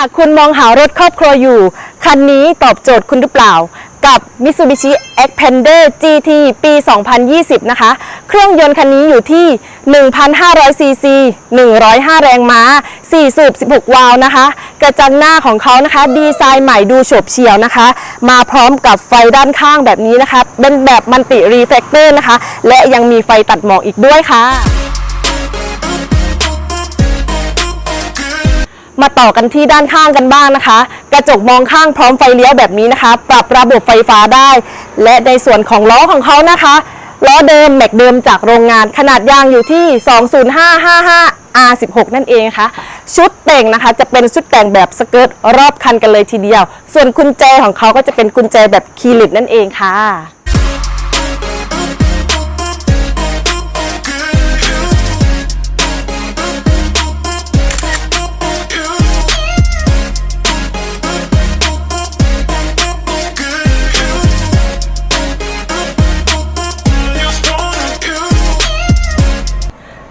ากคุณมองหารถครอบครัวอยู่ คันนี้ตอบโจทย์คุณหรือเปล่า กับ Mitsubishi Xpander GT ปี 2020 นะคะ เครื่องยนต์คันนี้อยู่ที่ 1,500 ซีซี 105 แรงม้า 4 สูบ 16 วาล์วนะคะ กระจังหน้าของเขานะคะ ดีไซน์ใหม่ดูโฉบเฉี่ยวนะคะ มาพร้อมกับไฟด้านข้างแบบนี้นะคะ เป็นแบบมันติรีเฟกเตอร์นะคะ และยังมีไฟตัดหมอกอีกด้วยค่ะ มาต่อกันที่ด้านข้างกันบ้างนะคะ กระจกมองข้างพร้อมไฟเลี้ยวแบบนี้นะคะ ปรับระบบไฟฟ้าได้ และในส่วนของล้อของเขานะคะล้อเดิมแม็กเดิมจากโรงงานขนาดยางอยู่ที่ 20555 R16 นั่นเองค่ะ ชุดแต่งนะคะจะเป็นชุดแต่งแบบสเกิร์ตรอบคันกันเลยทีเดียว ส่วนกุญแจของเขาก็จะเป็นกุญแจแบบคีย์ลิตนั่นเองค่ะ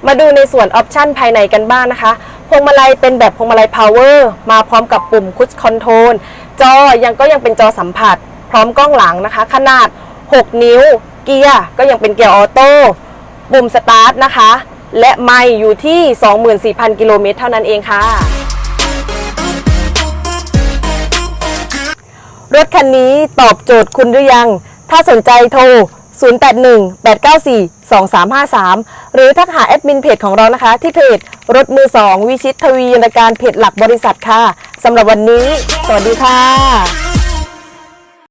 มาดูในส่วนออปชันภายในกันบ้างนะคะ พวงมาลัยเป็นแบบพวงมาลัยพาวเวอร์มาพร้อมกับปุ่มคุชคอนโทรลจอยังก็ยังเป็นจอสัมผัส พร้อมกล้องหลังนะคะ ขนาด 6 นิ้ว เกียร์ก็ยังเป็นเกียร์ออโต้ปุ่มสตาร์ทนะคะ และไม่อยู่ที่ 24,000 กิโลเมตรเท่านั้นเองค่ะ รถคันนี้ตอบโจทย์คุณหรือยัง ถ้าสนใจโทร 0818942353 หรือทักหาแอดมินเพจของเรานะคะ ที่เพจรถมือ2วิชิตทวียนการเพจหลักบริษัทค่ะสำหรับวันนี้ สวัสดีค่ะ